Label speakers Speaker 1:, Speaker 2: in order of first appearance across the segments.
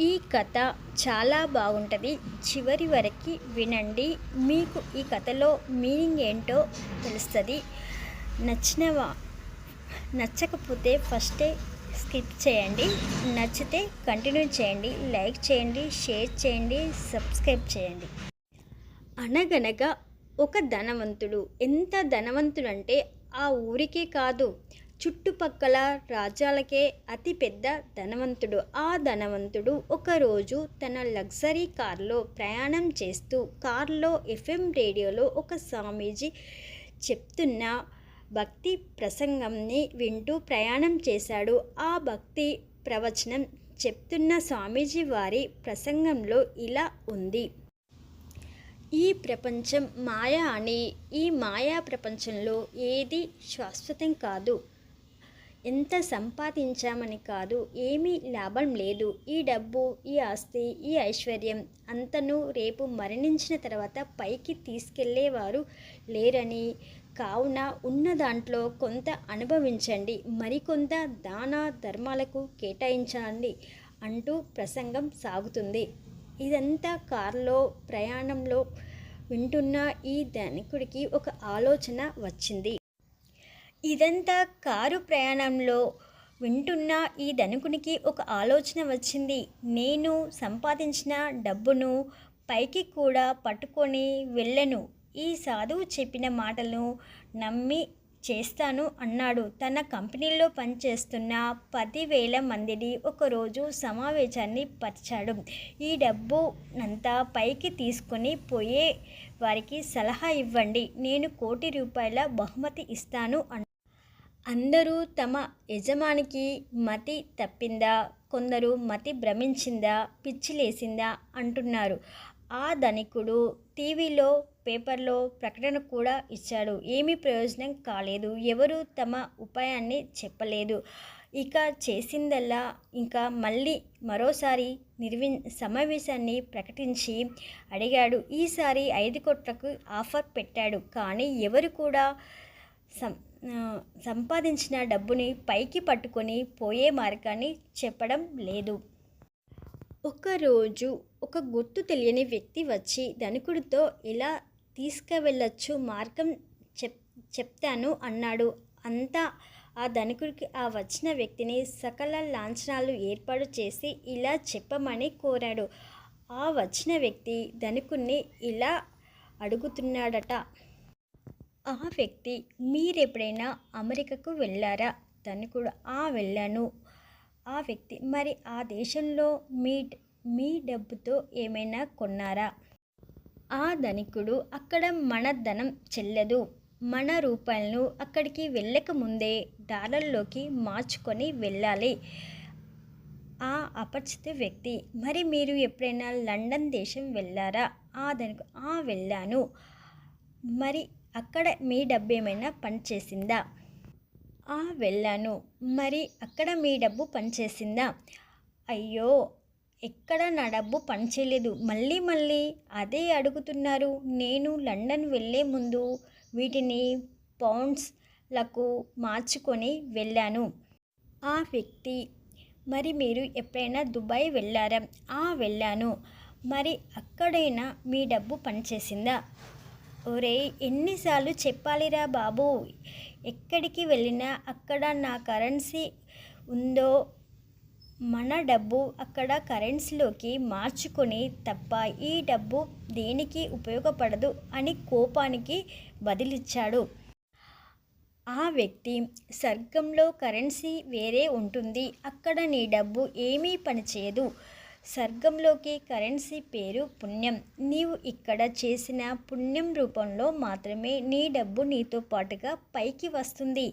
Speaker 1: ఈ కథ చాలా బాగుంటుంది. చివరి వరకు వినండి. మీకు ఈ కథలో మీనింగ్ ఏంటో తెలుస్తుంది. నచ్చినవా? నచ్చకపోతే ఫస్టే స్కిప్ చేయండి. నచ్చితే కంటిన్యూ చేయండి. లైక్ చేయండి షేర్ చేయండి సబ్స్క్రైబ్ చేయండి. అనగనగా ఒక ధనవంతుడు. ఎంత ధనవంతుడంటే ఆ ఊరికే కాదు. చుట్టుపక్కల రాజ్యాలకే అతిపెద్ద ధనవంతుడు. ఆ ధనవంతుడు ఒకరోజు తన లగ్జరీ కార్లో ప్రయాణం చేస్తూ కార్లో ఎఫ్ఎం రేడియోలో ఒక స్వామీజీ చెప్తున్న భక్తి ప్రసంగంని వింటూ ప్రయాణం చేశాడు. ఆ భక్తి ప్రవచనం చెప్తున్న స్వామీజీ వారి ప్రసంగంలో ఇలా ఉంది. ఈ ప్రపంచం మాయ అని ఈ మాయా ప్రపంచంలో ఏది శాశ్వతం కాదు. ఎంత సంపాదించామని కాదు ఏమీ లాభం లేదు. ఈ డబ్బు ఈ ఆస్తి ఈ ఐశ్వర్యం అంతను రేపు మరణించిన తర్వాత పైకి తీసుకెళ్ళేవారు లేరని కావున ఉన్న దాంట్లో కొంత అనుభవించండి. మరికొంత దాన ధర్మాలకు కేటాయించండి అంటూ ప్రసంగం సాగుతుంది. ఇదంతా కారులో ప్రయాణంలో వింటున్న ఈ ధనికుడికి ఒక ఆలోచన వచ్చింది. ఇదంతా కారు ప్రయాణంలో వింటున్న ఈ ధనుకునికి ఒక ఆలోచన వచ్చింది. నేను సంపాదించిన డబ్బును పైకి కూడా పట్టుకొని వెళ్ళను. ఈ సాధువు చెప్పిన మాటలను నమ్మి చేస్తాను అన్నాడు. తన కంపెనీలో పనిచేస్తున్న పదివేల మందిని ఒకరోజు సమావేశాన్ని పరిచాడు. ఈ డబ్బు అంతా పైకి తీసుకొని పోయే వారికి సలహా ఇవ్వండి. నేను కోటి రూపాయల బహుమతి ఇస్తాను అన్న అందరూ తమ యజమానికి మతి తప్పిందా? కొందరు మతి భ్రమించిందా? పిచ్చిలేసిందా? అంటున్నారు. ఆ ధనికుడు టీవీలో పేపర్లో ప్రకటన కూడా ఇచ్చాడు. ఏమీ ప్రయోజనం కాలేదు. ఎవరు తమ ఉపాయాన్ని చెప్పలేదు. ఇక చేసిందల్లా ఇంకా మళ్ళీ మరోసారి నిర్వి సమావేశాన్ని ప్రకటించి అడిగాడు. ఈసారి ఐదు కోట్లకు ఆఫర్ పెట్టాడు. కానీ ఎవరు కూడా సం సంపాదించిన డబ్బుని పైకి పట్టుకొని పోయే మార్గాన్ని చెప్పడం లేదు. ఒకరోజు ఒక గుర్తు తెలియని వ్యక్తి వచ్చి ధనికుడితో ఎలా తీసుకువెళ్ళచ్చు మార్గం చెప్ చెప్తాను అన్నాడు. అంతా ఆ ధనికుడికి ఆ వచ్చిన వ్యక్తిని సకల లాంఛనాలు ఏర్పాటు చేసి ఇలా చెప్పమని కోరాడు. ఆ వచ్చిన వ్యక్తి ధనికుణ్ణి ఇలా అడుగుతున్నాడట. ఆ వ్యక్తి మీరెప్పుడైనా అమెరికాకు వెళ్ళారా? ధనికుడు ఆ వెళ్ళాను. ఆ వ్యక్తి మరి ఆ దేశంలో మీ మీ డబ్బుతో ఏమైనా కొన్నారా? ఆ ధనికుడు అక్కడ మన ధనం చెల్లదు. మన రూపాయలను అక్కడికి వెళ్ళకముందే డాలర్లోకి మార్చుకొని వెళ్ళాలి. ఆ అపరిచిత వ్యక్తి మరి మీరు ఎప్పుడైనా లండన్ దేశం వెళ్ళారా? ఆ దానికి ఆ వెళ్ళాను. మరి అక్కడ మీ డబ్బు ఏమైనా పనిచేసిందా? వెళ్ళాను. మరి అక్కడ మీ డబ్బు పనిచేసిందా? అయ్యో ఎక్కడ నా డబ్బు పనిచేయలేదు. మళ్ళీ మళ్ళీ అదే అడుగుతున్నారు. నేను లండన్ వెళ్ళే ముందు వీటిని పౌండ్స్లకు మార్చుకొని వెళ్ళాను. ఆ వ్యక్తి మరి మీరు ఎప్పుడైనా దుబాయ్ వెళ్ళారా? ఆ వెళ్ళాను. మరి అక్కడైనా మీ డబ్బు పనిచేసిందా? ఒరే ఎన్నిసార్లు చెప్పాలిరా బాబు? ఎక్కడికి వెళ్ళినా అక్కడ నా కరెన్సీ ఉందో మన డబ్బు అక్కడ కరెన్సీలోకి మార్చుకొని తప్ప ఈ డబ్బు దేనికి ఉపయోగపడదు అని కోపానికి బదిలిచ్చాడు. ఆ వ్యక్తి స్వర్గంలో కరెన్సీ వేరే ఉంటుంది. అక్కడ నీ డబ్బు ఏమీ పనిచేయదు. స్వర్గంలోకి కరెన్సీ పేరు పుణ్యం. నీవు ఇక్కడ చేసిన పుణ్యం రూపంలో మాత్రమే నీ డబ్బు నీతో పాటుగా పైకి వస్తుంది.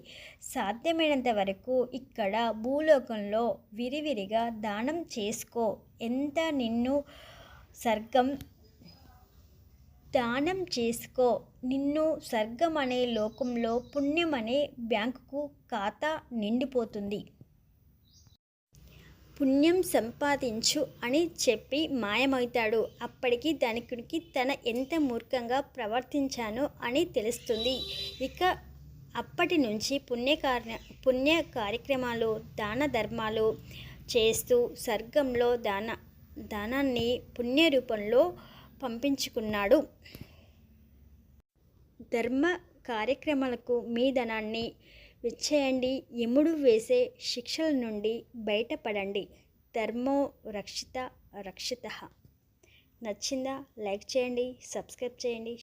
Speaker 1: సాధ్యమైనంత వరకు ఇక్కడ భూలోకంలో విరివిరిగా దానం చేసుకో. ఎంత నిన్ను స్వర్గం దానం చేసుకో. నిన్ను స్వర్గం అనే లోకంలో పుణ్యం అనే బ్యాంకుకు ఖాతా నిండిపోతుంది. పుణ్యం సంపాదించు అని చెప్పి మాయమవుతాడు. అప్పటికి ధనికునికి తన ఎంత మూర్ఖంగా ప్రవర్తించానో అని తెలుస్తుంది. ఇక అప్పటి నుంచి పుణ్యకార్య పుణ్య కార్యక్రమాలు దాన ధర్మాలు చేస్తూ స్వర్గంలో దాన ధనాన్ని పుణ్య రూపంలో పంపించుకున్నాడు. ధర్మ కార్యక్రమాలకు మీ ధనాన్ని విచ్చేయండి. ఎముడు వేసే శిక్షల నుండి బయటపడండి. ధర్మో రక్షిత రక్షిత. నచ్చిందా? లైక్ చేయండి. సబ్స్క్రైబ్ చేయండి.